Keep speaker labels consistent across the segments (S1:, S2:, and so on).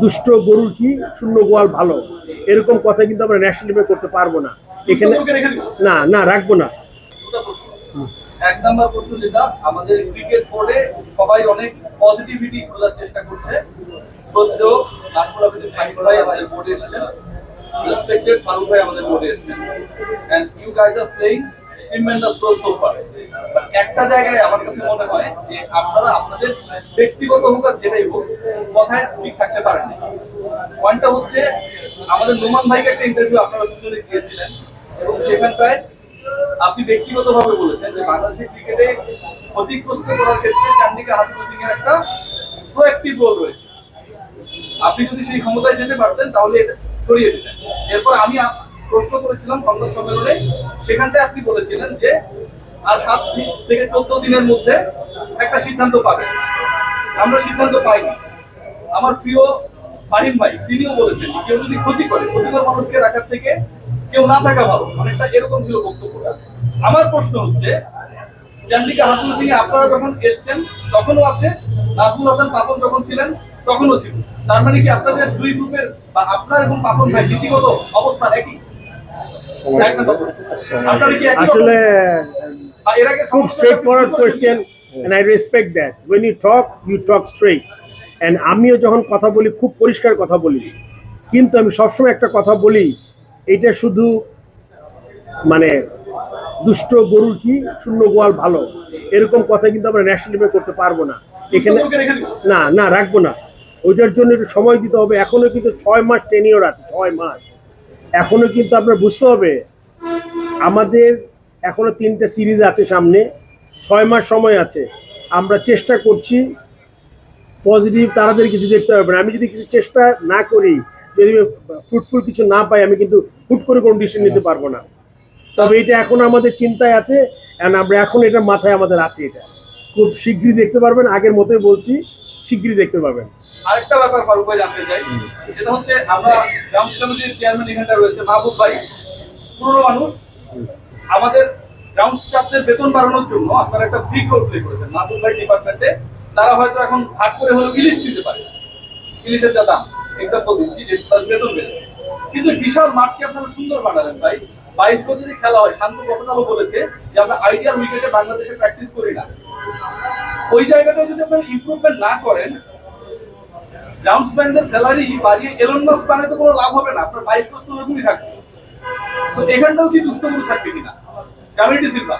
S1: দুষ্ট গরুর কি শূন্য গোয়াল ভালো? এরকম কথা কিন্তু আমরা ন্যাশনাল টিমে করতে পারব না। এখানে না না রাখব না।
S2: এক নাম্বার প্রশ্ন যেটা আমাদের ক্রিকেট বোর্ডে সবাই অনেক পজিটিভিটি খোঁজার চেষ্টা করছে। শ্রদ্ধেয় নাজমুল আবেদিন ফাহিম ভাই আমাদের বোর্ডে এসেছেন। রেসপেক্টেড ফারুক ভাই আমাদের বোর্ডে এসেছেন। And you guys are playing tremendous role so far একটা জায়গায় আমার কাছে মনে হয় যে আপনারা আপনাদের ব্যক্তিগত হোক আর যেটাই হোক, কথায় স্পিক থাকতে পারেন পয়েন্টটা হচ্ছে, আমাদের নোমান ভাইকে একটা ইন্টারভিউ আপনারা দুজনে দিয়েছিলেন, এবং সেখানটায় আপনি ব্যক্তিগতভাবে বলেছেন যে বাংলাদেশের ক্রিকেটে ক্ষতিগ্রস্ত করার ক্ষেত্রে চান্ডিকা হাসিবুল সিং এর একটা প্রোঅ্যাক্টিভ রোল রয়েছে। আপনি যদি সেই ক্ষমতায় যেতে পারতেন, তাহলে এটা সরিয়ে দিতেন। এরপর আমি প্রশ্ন করেছিলাম সংবাদ সম্মেলনে। সেখানটায় আপনি বলেছিলেন যে আর সাত থেকে চোদ্দ দিনের মধ্যে একটা সিদ্ধান্ত পাবেন। আমরা সিদ্ধান্ত পাইনি। আমার প্রিয় ফাহিম ভাই, তিনিও বলেছেন কেউ যদি ক্ষতি করে, ক্ষতিকর মানুষকে রাখার থেকে কেউ না থাকা ভালো। অনেকটা এরকম ছিল বক্তব্যটা। আমার প্রশ্ন হচ্ছে চান্ডিকা হাতুল সিং আপনারা যখন এসছেন, তখনও আছে? নাজমুল হাসান পাপন যখন ছিলেন, তখনও ছিল। তার মানে কি আপনাদের দুই গ্রুপের বা আপনার এবং পাপন ভাই নীতিগত অবস্থা একই এক নম্বর প্রশ্ন। আপনারা কি একই রকম?
S1: আসলে খুব straightforward question I respect that. When you talk, you talk straight. And আমিও যখন কথা বলি খুব পরিষ্কার কথা বলি কিন্তু আমি সবসময় একটা কথা বলি এটা শুধু মানে দুষ্ট গরুর কি শূন্য গোয়াল ভালো এরকম কথা কিন্তু আমরা ন্যাশনাল টিমে করতে পারব না এখানে। না না রাখব না ওইটার জন্য একটু সময় দিতে হবে এখনও কিন্তু ছয় মাস টেনিওর আছে ছয় মাস এখনও কিন্তু আপনার বুঝতে হবে আমাদের এখনও তিনটে সিরিজ আছে সামনে ছয় মাস সময় আছে। আমরা চেষ্টা করছি পজিটিভ তাড়াতাড়ি কিছু দেখতে হবে না। আমি যদি কিছু চেষ্টা না করি যদি ফ্রুটফুল কিছু না পাই আমি কিন্তু হুট করে কোনো ডিসিশন নিতে পারব না। তবে এটা এখন আমাদের চিন্তায় আছে আমরা এখন এটা মাথায় আমাদের আছে এটা। খুব শীঘ্রই দেখতে পারবেন আগের মতোই বলছি। শীঘ্রই দেখতে পাবেন।
S2: আরেকটা ব্যাপার ফারুক ভাই জানতে চাই সেটা হচ্ছে আমরা গ্রাউন্ড কমিটির চেয়ারম্যান এখানটা রয়েছে মাহবুব ভাই। পুরনো মানুষ। আমাদের গ্রাউন্ড স্টাফদের বেতন বাড়ানোর জন্য আপনারা একটা ফ্রি রোল প্লে করেছেন মাহবুব ভাই ডিপার্টমেন্টে তারা হয়তো এখন ভাগ করে হলেও ইলিশ কিনতে পারে। ইলিশের যা দাম এক্সাম্পল দিচ্ছি যে বেতন বেড়েছে। কিন্তু বিশাল মাঠকে আপনারা সুন্দর বানালেন ভাই। বাইশ গজ যদি খেলা হয় শান্ত গতকালও বলেছে যে আমরা আইডিয়াল উইকেটে বাংলাদেশে প্র্যাকটিস করি না। ওই জায়গাটা যদি আপনারা ইমপ্রুভমেন্ট না করেন গ্রাউন্ডসম্যানদের স্যালারি বাড়িয়ে এলন মাস্ক বানাতে কোনো লাভ হবে না। আপনার বাইশ কষ্ট ওরকমই থাকবে তো এখানটাও কি দুষ্টগুলো থাকবে কিনা? কমিউনিটি সিলভা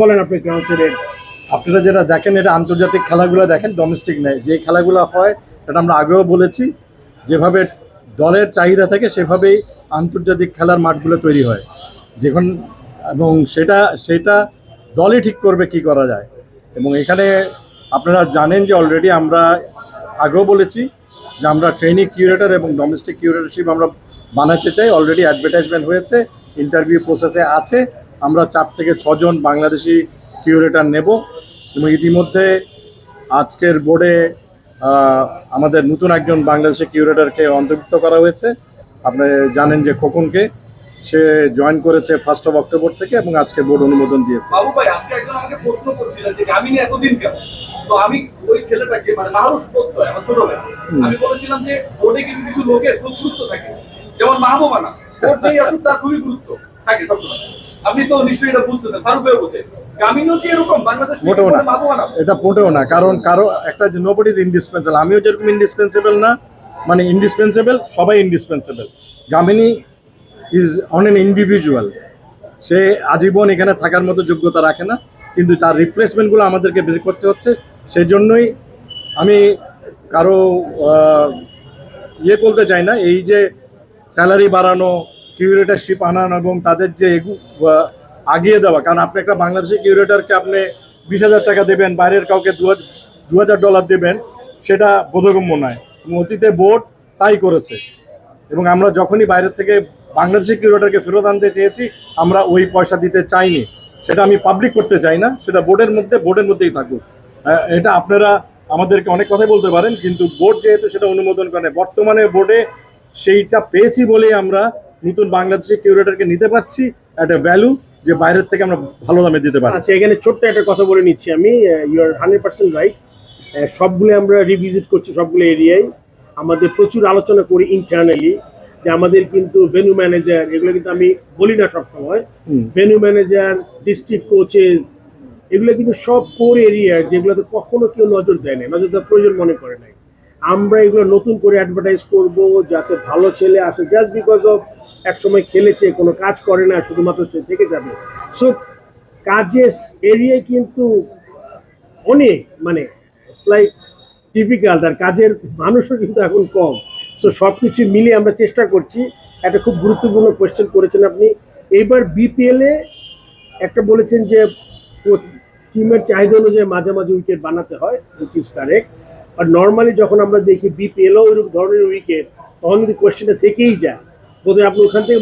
S1: বলেন আপনি গ্রাউন্ড সেটের
S3: আপনারা যেটা দেখেন এটা আন্তর্জাতিক খেলাগুলো দেখেন ডোমেস্টিক নেই। যে খেলাগুলো হয় সেটা আমরা আগেও বলেছি যেভাবে দলের চাহিদা থাকে সেভাবেই আন্তর্জাতিক খেলার মাঠগুলো তৈরি হয়। যখন এবং সেটা সেটা দলই ঠিক করবে কি করা যায়। এবং এখানে আপনারা জানেন যে অলরেডি আমরা আগেও বলেছি যে আমরা ট্রেনিং কিউরেটার এবং ডোমেস্টিক কিউরেটরশিপ আমরা বানাতে চাই। অলরেডি অ্যাডভার্টাইজমেন্ট হয়েছে ইন্টারভিউ প্রসেসে আছে। আমরা চার থেকে ছজন বাংলাদেশি কিউরেটার নেব এবং ইতিমধ্যে আজকের বোর্ডে আমাদের নতুন একজন বাংলাদেশি কিউরেটারকে অন্তর্ভুক্ত করা হয়েছে। আপনি জানেন যে খোকনকে। সে জয়েন করেছে ফার্স্ট অফ অক্টোবর থেকে এবং আজকে বোর্ড অনুমোদন দিয়েছে।
S2: বাবু ভাই আজকে একজন আমাকে প্রশ্ন করছিলেন যে গামিনী এতদিন কেন? তো আমি ওই ছেলেটাকে মানে প্রত্যয় আমার ছোট ভাই আমি বলেছিলাম যে বোর্ডে কিছু কিছু লোকের খুব গুরুত্ব থাকে। যেমন মাহবুবানা ওর যেই আসুক তার খুবই গুরুত্ব থাকে সবসময়। আপনি তো নিশ্চয়ই এটা বুঝতেছেন ফারুক বোঝে।
S3: মোটেও না। এটা মোটেও না কারণ কারও একটা নোবড ইজ ইন্ডিসপেন্সেবল আমিও যেরকম ইন্ডিসপেন্সেবল না মানে ইন্ডিসপেন্সেবল সবাই indispensable Gamini is on an individual. সে আজীবন এখানে থাকার মতো যোগ্যতা রাখে না, কিন্তু তার রিপ্লেসমেন্টগুলো আমাদেরকে বের করতে হচ্ছে। সেই জন্যই আমি কারও ইয়ে বলতে চাই না, এই যে স্যালারি বাড়ানো কিউরেটারশিপ আনানো এবং তাদের যে আগিয়ে দেওয়া, কারণ আপনি একটা বাংলাদেশি কিউরেটারকে আপনি বিশ হাজার টাকা দেবেন, বাইরের কাউকে দু হাজার ডলার দেবেন, সেটা বোধগম্য নয়। এবং অতীতে বোর্ড তাই করেছে। এবং আমরা যখনই বাইরের থেকে বাংলাদেশি কিউরেটারকে ফেরত আনতে চেয়েছি, আমরা ওই পয়সা দিতে চাইনি। সেটা আমি পাবলিক করতে চাই না, সেটা বোর্ডের মধ্যে বোর্ডের মধ্যেই থাকুক। এটা আপনারা আমাদেরকে অনেক কথাই বলতে পারেন, কিন্তু বোর্ড যেহেতু সেটা অনুমোদন করে বর্তমানে বোর্ডে সেইটা পেয়েছি বলেই আমরা নতুন বাংলাদেশি কিউরেটারকে নিতে পারছি একটা ভ্যালু যে বাইরের থেকে আমরা ভালো দামে দিতে পারি।
S1: আচ্ছা এখানে ছোট্ট একটা কথা বলে নিচ্ছি আমি you are hundred percent right সবগুলো আমরা রিভিজিট করছি সবগুলো এরিয়ায়। আমাদের প্রচুর আলোচনা করি ইন্টারনালি যে আমাদের কিন্তু ভেনু ম্যানেজার এগুলো কিন্তু আমি বলি না সবসময়। ভেনু ম্যানেজার ডিস্ট্রিক্ট কোচেস এগুলো কিন্তু সব কোর এরিয়া যেগুলোতে কখনো কেউ নজর দেয় না নজর দেওয়ার প্রয়োজন মনে করে নাই। আমরা এগুলো নতুন করে অ্যাডভার্টাইজ করব যাতে ভালো ছেলে আসে জাস্ট বিকজ অফ এক সময় খেলেছে কোনো কাজ করে না শুধুমাত্র সে থেকে যাবে। সো কাজের এরিয়ায় কিন্তু অনেক মানে ইটস লাইক ডিফিকাল্ট আর কাজের মানুষও কিন্তু এখন কম। সো সব কিছু মিলিয়ে আমরা চেষ্টা করছি। একটা খুব গুরুত্বপূর্ণ কোয়েশ্চেন করেছেন আপনি। এইবার বিপিএলে একটা বলেছেন যে টিমের চাহিদা অনুযায়ী মাঝে মাঝে উইকেট বানাতে হয় উইচ ইজ কারেক্ট আর নর্মালি যখন আমরা দেখি বিপিএলও এরকম ধরনের উইকেট তখন কিন্তু কোয়েশ্চেনটা থেকেই যায়। বোধহয় আপনি ওখান থেকে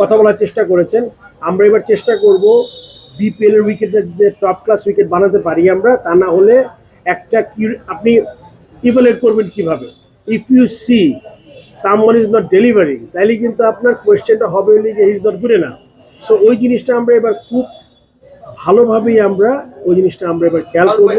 S1: কথা বলার চেষ্টা করেছেন। আমরা এবার চেষ্টা করব বিপিএল এর উইকেটে যে টপ ক্লাস উইকেট বানাতে পারি আমরা তা না হলে একটা কি আপনি ইভালুয়েট করবেন কীভাবে? If you see someone is not delivering তাইলে কিন্তু আপনার কোয়েশ্চেনটা হবে হলে যে ইজ নট গুড না সো ওই জিনিসটা আমরা এবার খুব ভালোভাবেই আমরা ওই জিনিসটা আমরা এবার খেয়াল করব।